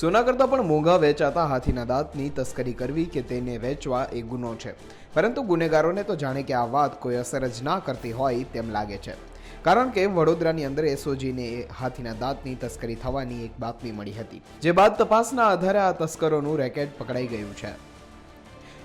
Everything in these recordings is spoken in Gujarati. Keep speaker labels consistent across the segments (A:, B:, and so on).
A: સોના કરતાં પણ મોંઘા વેચાતા હાથીના દાંતની તસ્કરી કરવી કે તેને વેચવા એ ગુનો છે. પરંતુ ગુનેગારોને તો જાણે કે આ વાત કોઈ અસર જ ના કરતી હોય તેમ લાગે છે. કારણ કે વડોદરાની અંદર એસઓજીને હાથીના દાંતની તસ્કરી થવાની એક બાતમી મળી હતી. જે બાદ તપાસના આધારે આ તસ્કરોનું રેકેટ પકડાઈ ગયું છે.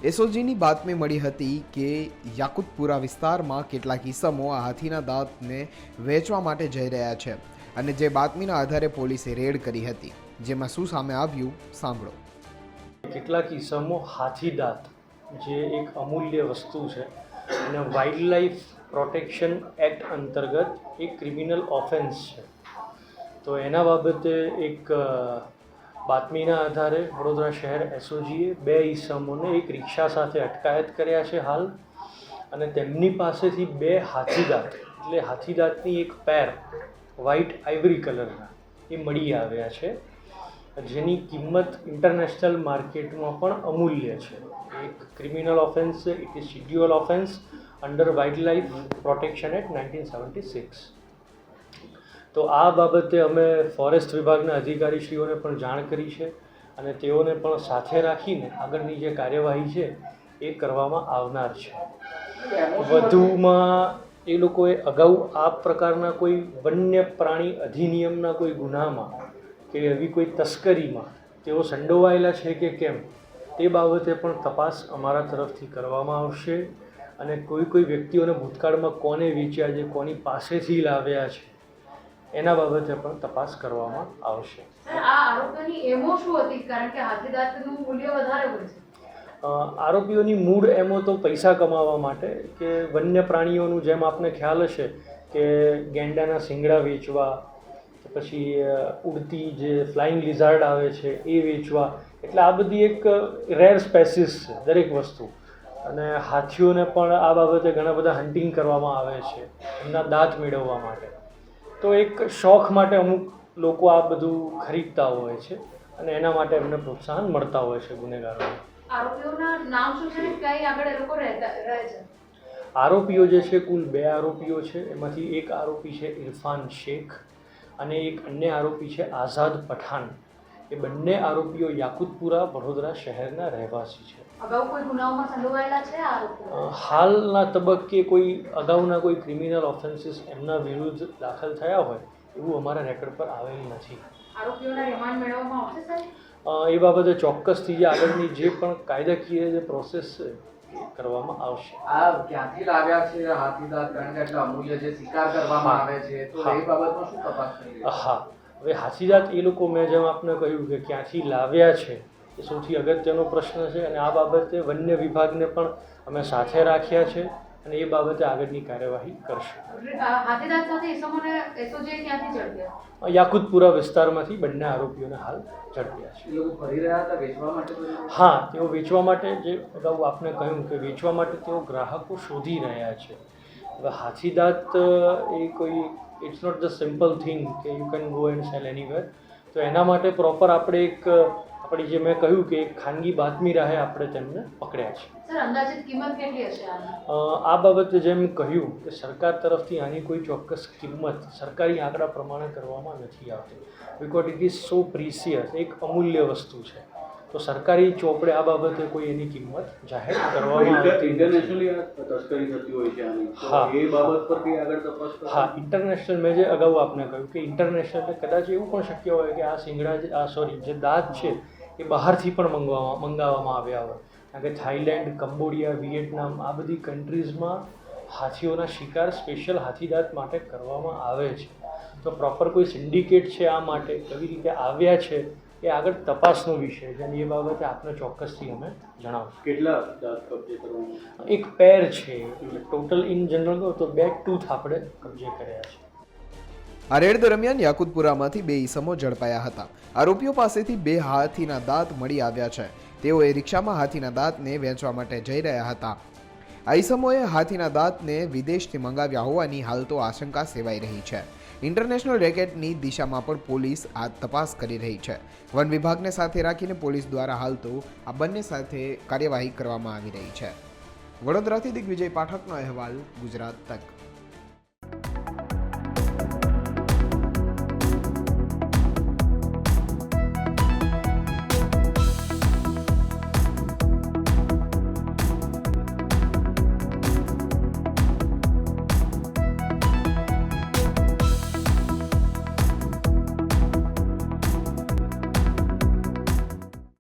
A: એસઓજીની બાતમી મળી હતી કે યાકુતપુરા વિસ્તારમાં કેટલાક ઇસમો આ હાથીના દાંતને વેચવા માટે જઈ રહ્યા છે. અને જે બાતમીના આધારે પોલીસે રેડ કરી હતી. જેમાં શું સામે આવ્યું, સાંભળો.
B: કેટલાક ઈસમો હાથીદાંત, જે એક અમૂલ્ય વસ્તુ છે, અને વાઇલ્ડ લાઈફ પ્રોટેક્શન એક્ટ અંતર્ગત એક ક્રિમિનલ ઓફેન્સ છે. તો એના બાબતે એક બાતમીના આધારે વડોદરા શહેર એસઓજીએ બે ઈસમોને એક રિક્ષા સાથે અટકાયત કર્યા છે હાલ, અને તેમની પાસેથી બે હાથીદાંત, એટલે હાથીદાંતની એક પેર વ્હાઇટ આઇવરી કલરના એ મળી આવ્યા છે. જેની કિંમત ઇન્ટરનેશનલ માર્કેટમાં પણ અમૂલ્ય છે. એક criminal offence it is scheduled offence under wildlife protection act nineteen seventy six તો આ બાબતે અમે ફોરેસ્ટ વિભાગના અધિકારીશ્રીઓને પણ જાણ કરી છે અને તેઓને પણ સાથે રાખીને આગળની જે કાર્યવાહી છે, એ કરવામાં આવનાર છે. વધુમાં એ લોકોએ અગાઉ આ પ્રકારના કોઈ વન્ય પ્રાણી અધિનિયમના કોઈ ગુનામાં કે એવી કોઈ તસ્કરીમાં તેઓ સંડોવાયેલા છે કે કેમ, તે બાબતે પણ તપાસ અમારા તરફથી કરવામાં આવશે અને કોઈ કોઈ વ્યક્તિઓને ભૂતકાળમાં કોને વેચ્યા છે, કોની પાસેથી લાવ્યા છે, એના બાબતે પણ તપાસ કરવામાં આવશે.
C: આ આરોપીઓની એમો શું હતી? કારણ કે હાથીદાંતનું મૂલ્ય વધારે હોય છે.
B: આરોપીઓની મૂળ એમો તો પૈસા કમાવા માટે કે વન્ય પ્રાણીઓનું જેમ આપને ખ્યાલ હશે કે ગેંડાના શિંગડા વેચવા, પછી ઉડતી જે ફ્લાઇંગ લિઝાર્ડ આવે છે એ વેચવા, એટલે આ બધી એક રેર સ્પેસીસ છે દરેક વસ્તુ. અને હાથીઓને પણ આ બાબતે ઘણા બધા હન્ટિંગ કરવામાં આવે છે, એમના દાંત મેળવવા માટે. તો એક શોખ માટે અમુક લોકો આ બધું ખરીદતા હોય છે અને એના માટે એમને પ્રોત્સાહન મળતા હોય છે ગુનેગારોને.
C: આરોપીઓના નામ શું છે ને આગળ એ લોકો રહેતા રહે છે.
B: આરોપીઓ જે છે કુલ બે આરોપીઓ છે. એમાંથી એક આરોપી છે ઇરફાન શેખ અને એક અન્ય આરોપી છે આઝાદ પઠાણ. એ બંને આરોપીઓ યાકુતપુરા વડોદરા શહેરના રહેવાસી છે.
C: અગાઉ કોઈ ગુનાઓમાં સંડોવાયેલા છે આ આરોપીઓ?
B: અ, હાલના તબક્કે કોઈ અગાઉના કોઈ ક્રિમિનલ ઓફેન્સીસ એમના વિરુદ્ધ દાખલ થયા હોય એવું અમારા રેકોર્ડ પર આવેલ નથી.
C: આરોપીઓના રિમાન્ડ મેળવવામાં આવશે
B: એ બાબતે ચોક્કસથી જે આગળની જે પણ કાયદાકીય જે પ્રોસેસ છે કરવામાં આવશે.
D: આ ક્યાંથી લાવ્યા છે? હાથીદાંત કારણ કે એટલા અમૂલ્ય જે શિકાર કરવામાં આવે છે તો. એ બાબતમાં શું તપાસ કરી
B: હા. હવે હાથીદાંત એ લોકો મેં જેમ આપને કહ્યું કે ક્યાંથી લાવ્યા છે એ સૌથી અગત્યનો પ્રશ્ન છે અને આ બાબતે વન્ય વિભાગને પણ અમે સાથે રાખ્યા છે. અને એ બાબતે આગળની કાર્યવાહી કરશે. યાકુતપુરા વિસ્તારમાંથી બંને આરોપીઓને હાલ ઝડપ્યા છે.
D: એ લોકો ફરી રહ્યા હતા વેચવા માટે તો એ લોકો?
B: હા તેઓ વેચવા માટે જે અગાઉ આપને કહ્યું કે વેચવા માટે તેઓ ગ્રાહકો શોધી રહ્યા છે. હવે હાથીદાંત એ કોઈ it's not the simple thing કે you can go and sell anywhere તો એના માટે પ્રોપર આપણે એક આપણી જે મેં કહ્યું કે એક ખાનગી બાતમી રાહે આપણે તેમને પકડ્યા છે.
C: સર અંદાજિત કિંમત કેટલી હશે આની?
B: અ, આ બાબતે જેમ કહ્યું કે સરકાર તરફથી આની કોઈ ચોક્કસ કિંમત સરકારી આંકડા પ્રમાણે કરવામાં નથી આવતી. Because it is so precious એક અમૂલ્ય વસ્તુ છે. તો સરકારી ચોપડે આ બાબતે કોઈ એની કિંમત જાહેર કરવામાં આવતી
E: ઇન્ટરનેશનલી તસ્કરી થતી હોય છે
B: હા.
E: એ બાબત પર કઈ આગળ તપાસ
B: હા ઇન્ટરનેશનલ મેં જે અગાઉ આપને કહ્યું કે ઇન્ટરનેશનલ કદાચ એવું પણ શક્ય હોય કે આ સિંગડા જે- આ સોરી જે દાંત છે એ બહારથી પણ મંગાવવામાં મંગાવવામાં આવ્યા હોય. કારણ કે થાઈલેન્ડ કંબોડિયા વિયેટનામ આ બધી કન્ટ્રીઝમાં હાથીઓના શિકાર સ્પેશિયલ હાથીદાંત માટે કરવામાં આવે છે. તો પ્રોપર કોઈ સિન્ડિકેટ છે આ માટે કેવી રીતે આવ્યા છે એ આગળ તપાસનો વિષય છે. અને એ બાબતે આપને ચોક્કસથી અમે જણાવશું.
E: કેટલા દાંત કબજે કરવાનું?
B: એક પેર છે. ટોટલ ઇન જનરલ તો બે ટૂથ આપણે કબજે કર્યા છે.
A: આ રેડ દરમિયાન યાકુતપુરામાંથી બે ઈસમો ઝડપાયા હતા. આરોપીઓ પાસેથી બે હાથીના દાંત મળી આવ્યા છે. તેઓએ રિક્ષામાં હાથીના દાંતને વેચવા માટે જઈ રહ્યા હતા. આ ઈસમોએ હાથીના દાંતને વિદેશથી મંગાવ્યા હોવાની હાલ તો આશંકા સેવાઈ રહી છે. ઇન્ટરનેશનલ રેકેટની દિશામાં પણ પોલીસ આ તપાસ કરી રહી છે. વન વિભાગને સાથે રાખીને પોલીસ દ્વારા હાલ તો આ બંને સાથે કાર્યવાહી કરવામાં આવી રહી છે. વડોદરાથી દિગ્વિજય પાઠકનો અહેવાલ ગુજરાત તક.